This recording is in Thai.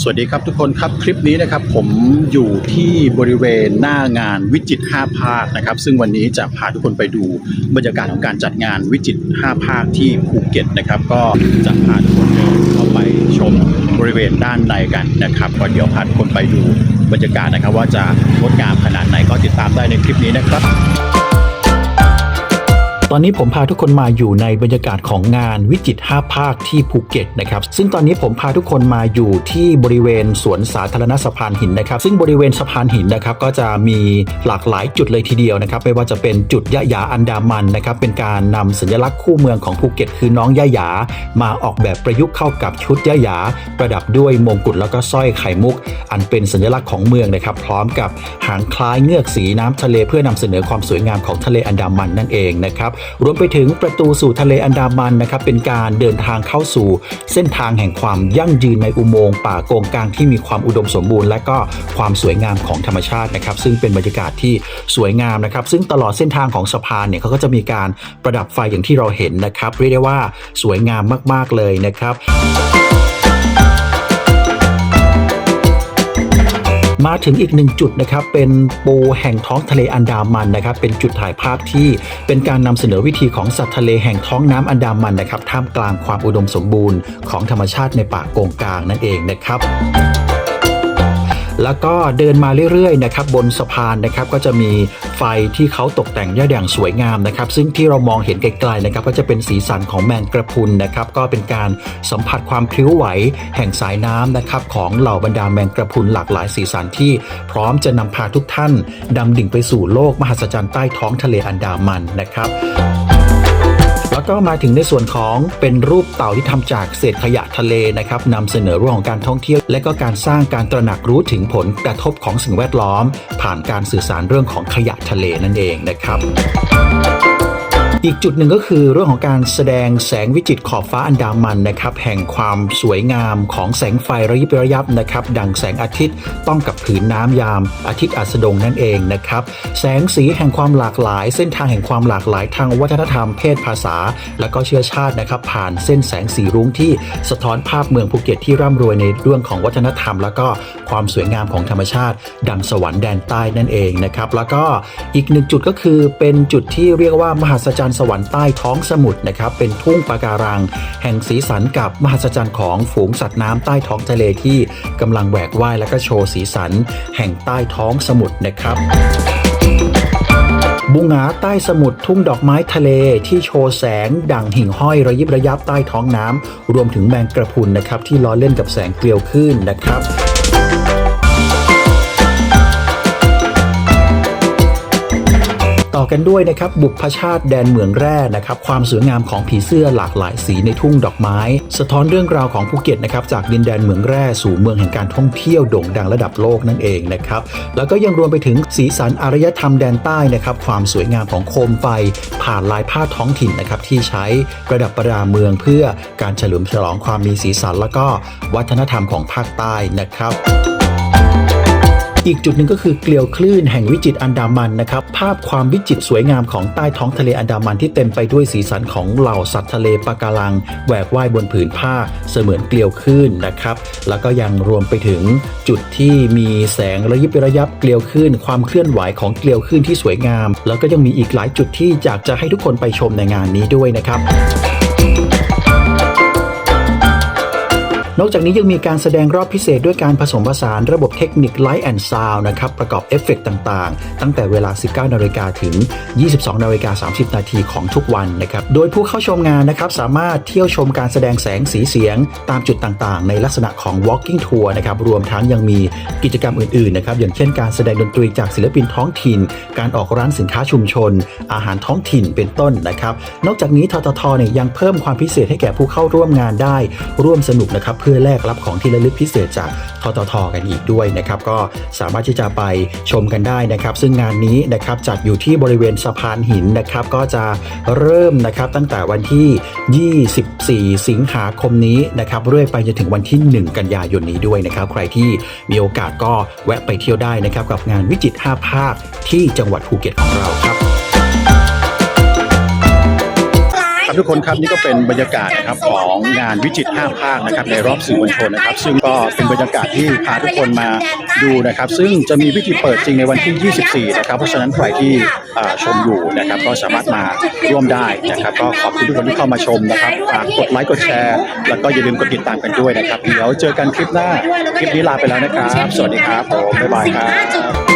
สวัสดีครับทุกคนครับคลิปนี้นะครับผมอยู่ที่บริเวณหน้างานวิจิตร5ภาคนะครับ ซึ่งวันนี้จะพาทุกคนไปดูบรรยากาศของการจัดงานวิจิตร5ภาคที่ภูเก็ตนะครับ ก็จะพาทุกคนเดินเข้าไปชมบริเวณด้านในกันนะครับก็เดี๋ยวพาทุกคนไปดูบรรยากาศนะครับ ว่าจะงดงามขนาดไหนก็ติดตามได้ในคลิปนี้นะครับ ตอนนี้ผมพาทุกคนมาอยู่ในบรรยากาศของงานวิจิตร5ภาคที่ภูเก็ตนะครับ ซึ่งตอนนี้ผมพาทุกคนมาอยู่ที่บริเวณสวนสาธารณะสะพานหินนะครับ ซึ่งบริเวณสะพานหินนะครับก็จะมีหลากหลายจุดเลยทีเดียวนะครับ ไม่ว่าจะเป็นจุดยะหยาอันดามันนะครับ เป็นการนำสัญลักษณ์คู่เมืองของภูเก็ต คือน้องยะหยา มาออกแบบประยุกต์เข้ากับชุดยะหยา ประดับด้วยมงกุฎแล้วก็สร้อยไข่มุก อันเป็นสัญลักษณ์ของเมืองนะครับ พร้อมกับหางคล้ายเงือกสีน้ำทะเลเพื่อนำเสนอความสวยงามของทะเลอันดามันนั่นเองนะครับรวมไปถึงประตูสู่ทะเลอันดามันนะครับเป็นการเดินทางเข้าสู่เส้นทางแห่งความยั่งยืนในอุโมงค์ป่าโกงกางที่มีความอุดมสมบูรณ์ และก็ความสวยงามของธรรมชาตินะครับ ซึ่งเป็นบรรยากาศที่สวยงามนะครับ ซึ่งตลอดเส้นทางของสะพานเนี่ยเขาก็จะมีการประดับไฟอย่างที่เราเห็นนะครับ เรียกได้ว่าสวยงามมาก ๆ เลยนะครับ มาถึงอีกหนึ่งจุดนะครับเป็นปูแห่งท้องทะเลอันดามันนะครับเป็นจุดถ่ายภาพที่เป็นการนำเสนอวิธีของสัตว์ทะเลแห่งท้องน้ำอันดามันนะครับท่ามกลางความอุดมสมบูรณ์ของธรรมชาติในป่าโกงกางนั่นเองนะครับ แล้วก็เดินมาเรื่อยๆนะครับบนสะพานนะครับก็จะมีไฟที่เขาตกแต่งอย่างสวยงามนะครับซึ่งที่เรามองเห็นไกลๆนะครับก็จะเป็นสีสันของแมงกระพุนนะครับก็เป็นการสัมผัสความพลิ้วไหวแห่งสายน้ำนะครับของเหล่าบรรดาแมงกระพุนหลากหลายสีสันที่พร้อมจะนำพาทุกท่านดำดิ่งไปสู่โลกมหัศจรรย์ใต้ท้องทะเลอันดามันนะครับ แล้วก็มาถึงในส่วนของเป็นรูปเต่าที่ทำจากเศษขยะทะเลนะครับนำเสนอเรื่องของการท่องเที่ยว และก็การสร้างการตระหนักรู้ถึงผลกระทบของสิ่งแวดล้อม ผ่านการสื่อสารเรื่องของขยะทะเลนั่นเองนะครับ อีกจุดหนึ่งก็คือเรื่องของการแสดงแสงวิจิตขอบฟ้าอันดามันนะครับแห่งความสวยงามของแสงไฟระยิบระยับนะครับดังแสงอาทิตย์ต้องกับผืนน้ำยามอาทิตย์อัสดงนั่นเองนะครับแสงสีแห่งความหลากหลาย เส้นทางแห่งความหลากหลายทางวัฒนธรรมเพศภาษา และก็เชื้อชาตินะครับผ่านเส้นแสงสีรุ้งที่สะท้อนภาพเมืองภูเก็ตที่ร่ำรวยในเรื่องของวัฒนธรรม แล้วก็ความสวยงามของธรรมชาติ ดังสวรรค์แดนใต้นั่นเองนะครับแล้วก็อีกหนึ่งจุดก็คือเป็นจุดที่เรียกว่ามหัศจรรย์สวรรค์ใต้ท้องสมุทรนะครับเป็นทุ่งปะการัง แห่งสีสันกับมหัศจรรย์ของฝูงสัตว์น้ำใต้ท้องทะเลที่กำลังแหวกว่ายและก็โชว์สีสัน แห่งใต้ท้องสมุทรนะครับบุงหาใต้สมุทรทุ่งดอกไม้ทะเลที่โชว์แสงดั่งหิ่งห้อยระยิบระยับใต้ท้องน้ำรวมถึงแมงกระพุนนะครับที่ล้อเล่นกับแสงเกลียวขึ้นนะครับ ต่อกันด้วยนะครับบุพชาติแดนเหมืองแร่นะครับความสวยงามของผีเสื้อหลากหลายสีในทุ่งดอกไม้ สะท้อนเรื่องราวของภูเก็ตนะครับจากดินแดนเหมืองแร่สู่เมืองแห่งการท่องเที่ยวโด่งดังระดับโลกนั่นเองนะครับแล้วก็ยังรวมไปถึงสีสันอารยธรรมแดนใต้นะครับความสวยงามของโคมไฟ ผ่านลายผ้าท้องถิ่นนะครับที่ใช้ประดับประดาเมืองเพื่อการเฉลิมฉลองความมีสีสัน แล้วก็วัฒนธรรมของภาคใต้นะครับ อีกจุดหนึ่งก็คือเกลียวคลื่นแห่งวิจิตอันดามันนะครับ ภาพความวิจิตสวยงามของใต้ท้องทะเลอันดามันที่เต็มไปด้วยสีสันของเหล่าสัตว์ทะเลปะการังแหวกว่ายบนผืนผ้าเสมือนเกลียวคลื่นนะครับ แล้วก็ยังรวมไปถึงจุดที่มีแสงระยิบระยับเกลียวคลื่นความเคลื่อนไหวของเกลียวคลื่นที่สวยงาม แล้วก็ยังมีอีกหลายจุดที่อยากจะให้ทุกคนไปชมในงานนี้ด้วยนะครับ นอกจากนี้ยังมีการแสดงรอบพิเศษด้วยการผสมผสานระบบเทคนิค Light and Sound นะครับประกอบเอฟเฟกต่างๆ ตั้งแต่เวลา 19นาฬิกาถึง 22นาฬิกา30 นาทีของทุกวันนะครับโดยผู้เข้าชมงานนะครับสามารถเที่ยวชมการแสดงแสงสีเสียง ตามจุดต่างๆ ในลักษณะของ walking tour นะครับรวมทั้งยังมีกิจกรรมอื่นๆนะครับอย่างเช่นการแสดงดนตรีจากศิลปินท้องถิ่น การออกร้านสินค้าชุมชน อาหารท้องถิ่นเป็นต้นนะครับ นอกจากนี้ทททเนี่ยยังเพิ่มความพิเศษให้แก่ผู้เข้าร่วมงานได้ ร่วมสนุกนะครับเพื่อแลกรับของที่ระลึกพิเศษจากทททกันอีกด้วยนะครับก็สามารถที่จะไปชมกันได้นะครับ ซึ่งงานนี้นะครับจัดอยู่ที่บริเวณสะพานหินนะครับ ก็จะเริ่มนะครับตั้งแต่วันที่ 24 สิงหาคมนี้นะครับเรื่อยไปจนถึงวันที่ 1 กันยายนนี้ด้วยนะครับ ใครที่มีโอกาสก็แวะไปเที่ยวได้นะครับกับงานวิจิตร5ภาคที่จังหวัดภูเก็ตของเราครับ ทุกคนครับนี่ก็เป็นบรรยากาศนะครับของงานวิจิตร5ภาคนะครับในรอบสื่อมวลชนนะครับ ซึ่งก็เป็นบรรยากาศที่พาทุกคนมาดูนะครับ ซึ่งจะมีพิธีเปิดจริงในวันที่ 24 นะครับ เพราะฉะนั้นใครที่ชมอยู่นะครับก็สามารถมาร่วมได้นะครับ ก็ขอบคุณทุกคนที่เข้ามาชมนะครับฝากกดไลค์กดแชร์ แล้วก็อย่าลืมกดติดตามกันด้วยนะครับเดี๋ยวเจอกันคลิปหน้าคลิปนี้ลาไปแล้วนะครับ สวัสดีครับผมบ๊ายบายครับ